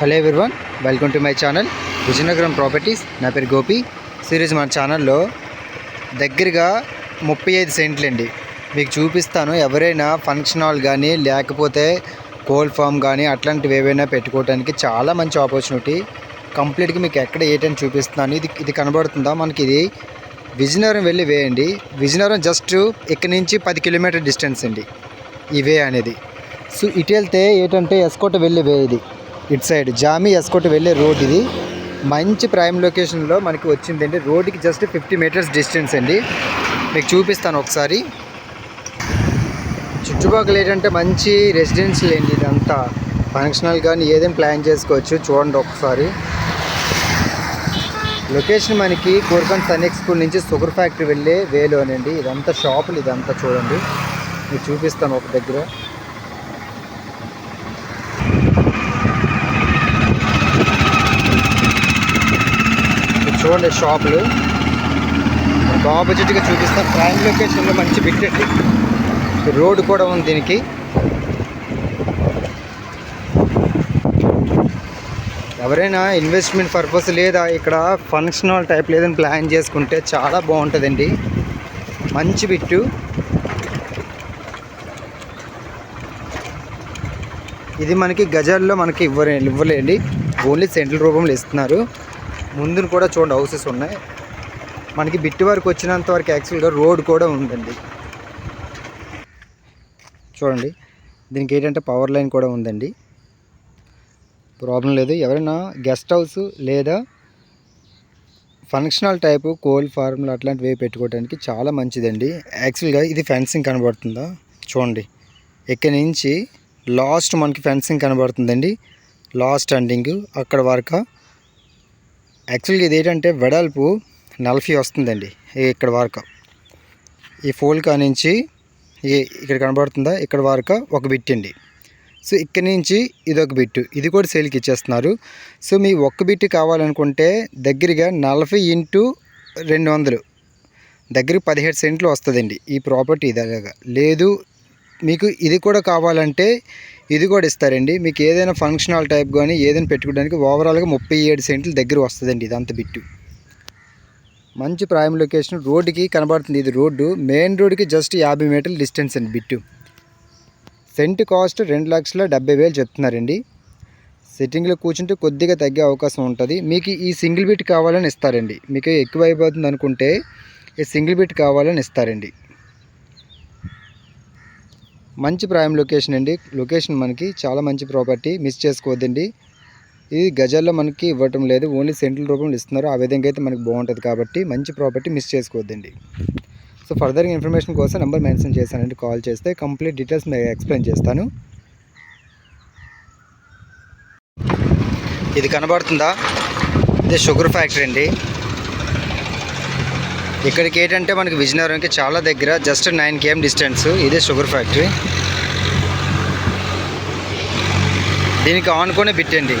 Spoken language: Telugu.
Hello everyone welcome to my channel Vizianagaram properties. నా పేరు గోపి. సిరీస్ మన ఛానల్లో దగ్గరగా ముప్పై ఐదు సెంట్లు అండి. మీకు చూపిస్తాను ఎవరైనా ఫంక్షన్ హాల్ కానీ లేకపోతే కోల్ ఫామ్ కానీ అట్లాంటివి ఏవైనా పెట్టుకోవడానికి చాలా మంచి ఆపర్చునిటీ కంప్లీట్గా మీకు ఎక్కడ ఏంటని చూపిస్తున్నాను ఇది ఇది కనబడుతుందా? మనకి ఇది విజయనగరం వెళ్ళి వే అండి. విజయనగరం జస్ట్ ఇక్కడ నుంచి పది కిలోమీటర్ డిస్టెన్స్ అండి. ఈ వే అనేది. సో ఇటు వెళ్తే ఏంటంటే ఎస్కోట వెళ్ళి వే ఇది. ఇటు సైడ్. జామి ఎస్కోట్ వెళ్ళే రోడ్ ఇది. మంచి ప్రైమ్ లొకేషన్లో మనకి వచ్చిందండి. రోడ్డుకి జస్ట్ ఫిఫ్టీ మీటర్స్ డిస్టెన్స్ అండి. మీకు చూపిస్తాను ఒకసారి. చుట్టుపక్కల ఏంటంటే మంచి రెసిడెన్షియల్ అండి ఇదంతా. ఫంక్షనల్ కానీ ఏదైనా ప్లాన్ చేసుకోవచ్చు చూడండి ఒకసారి. లొకేషన్ మనకి కోరుకొని సన్నిక్ స్కూల్ నుంచి షుగర్ ఫ్యాక్టరీ వెళ్ళే వేలోనండి. ఇదంతా షాపులు ఇదంతా చూడండి. మీకు చూపిస్తాను ఒక దగ్గర. చూడండి షాపులు. మనకు ఆపోజిట్గా చూపిస్తాను ప్రైమ్ లొకేషన్లో మంచి బిట్టండి రోడ్ కూడా ఉంది దీనికి. ఎవరైనా ఇన్వెస్ట్మెంట్ పర్పస్ లేదా ఇక్కడ ఫంక్షన్ హాల్ టైప్ లేదని ప్లాన్ చేసుకుంటే చాలా బాగుంటుందండి. మంచి బిట్టు. ఇది మనకి గజాల్లో మనకి ఇవ్వరే ఇవ్వలేండి ఓన్లీ సెంట్రల్ రూపంలో ఇస్తున్నారు. ముందున కూడా చూడండి హౌసెస్ ఉన్నాయి. మనకి బిట్టి వరకు వచ్చినంత వరకు యాక్చువల్గా రోడ్ కూడా ఉందండి. చూడండి. దీనికి ఏంటంటే పవర్ లైన్ కూడా ఉందండి. ప్రాబ్లం లేదు. ఎవరైనా గెస్ట్ హౌస్ లేదా ఫంక్షనల్ టైపు కోల్ ఫార్మ్లు అట్లాంటివి పెట్టుకోవడానికి చాలా మంచిదండి. యాక్చువల్గా ఇది ఫెన్సింగ్ కనబడుతుందా? చూడండి. ఇక్కడి నుంచి లాస్ట్ మనకి ఫెన్సింగ్ కనబడుతుందండి. లాస్ట్ ఎండింగ్ అక్కడ వరకు యాక్చువల్గా ఇది ఏంటంటే వెడల్పు నలభై వస్తుందండి ఇక్కడ వరకు. ఈ ఫోల్ కా నుంచి ఈ ఇక్కడ కనబడుతుందా? ఇక్కడ వరకు ఒక బిట్ అండి. సో ఇక్కడ నుంచి ఇది ఒక బిట్టు ఇది కూడా సేల్కి ఇచ్చేస్తున్నారు. సో మీ ఒక్క బిట్టు కావాలనుకుంటే దగ్గరగా నలభై ఇంటూ రెండు వందలు దగ్గర పదిహేడు సెంట్లు వస్తుందండి ఈ ప్రాపర్టీ దగ్గర లేదు మీకు ఇది కూడా కావాలంటే ఇది కూడా ఇస్తారండి. మీకు ఏదైనా ఫంక్షన్ హాల్ టైప్ కానీ ఏదైనా పెట్టుకోవడానికి ఓవరాల్గా ముప్పై ఏడు సెంట్లు దగ్గర వస్తుందండి ఇదంతా బిట్టు. మంచి ప్రైమ్ లొకేషన్ రోడ్డుకి కనబడుతుంది ఇది రోడ్డు. మెయిన్ రోడ్డుకి జస్ట్ యాభై మీటర్ల డిస్టెన్స్ అండి బిట్టు. సెంట్ కాస్ట్ రెండు లక్షల డెబ్బై వేలు చెప్తున్నారండి. సిట్టింగ్లో కూర్చుంటే కొద్దిగా తగ్గే అవకాశం ఉంటుంది. మీకు ఈ సింగిల్ బిట్ కావాలని ఇస్తారండి. మీకు ఎక్కువ అయిపోతుంది అనుకుంటే ఈ సింగిల్ బిట్ కావాలని ఇస్తారండి. మంచి ప్రైమ్ లొకేషన్ అండి. లొకేషన్ మనకి చాలా మంచి ప్రాపర్టీ. మిస్ చేసుకోవద్దండి. ఇది గజాల్లో మనకి ఇవ్వటం లేదు. ఓన్లీ సెంట్రల్ రూపంలో ఇస్తున్నారు. ఆ విధంగా అయితే మనకి బాగుంటుంది కాబట్టి మంచి ప్రాపర్టీ మిస్ చేసుకోవద్దండి. సో ఫర్దర్గా ఇన్ఫర్మేషన్ కోసం నెంబర్ మెన్షన్ చేశానండి. కాల్ చేస్తే కంప్లీట్ డీటెయిల్స్ మీకు ఎక్స్ప్లెయిన్ చేస్తాను. ఇది కనబడుతుందా? ఇది షుగర్ ఫ్యాక్టరీ అండి. ఇక్కడికి ఏంటంటే మనకి విజయనగరంకి చాలా దగ్గర జస్ట్ నైన్ కేఎం డిస్టెన్స్ ఇదే షుగర్ ఫ్యాక్టరీ దీనికి ఆనుకునే బిట్టండి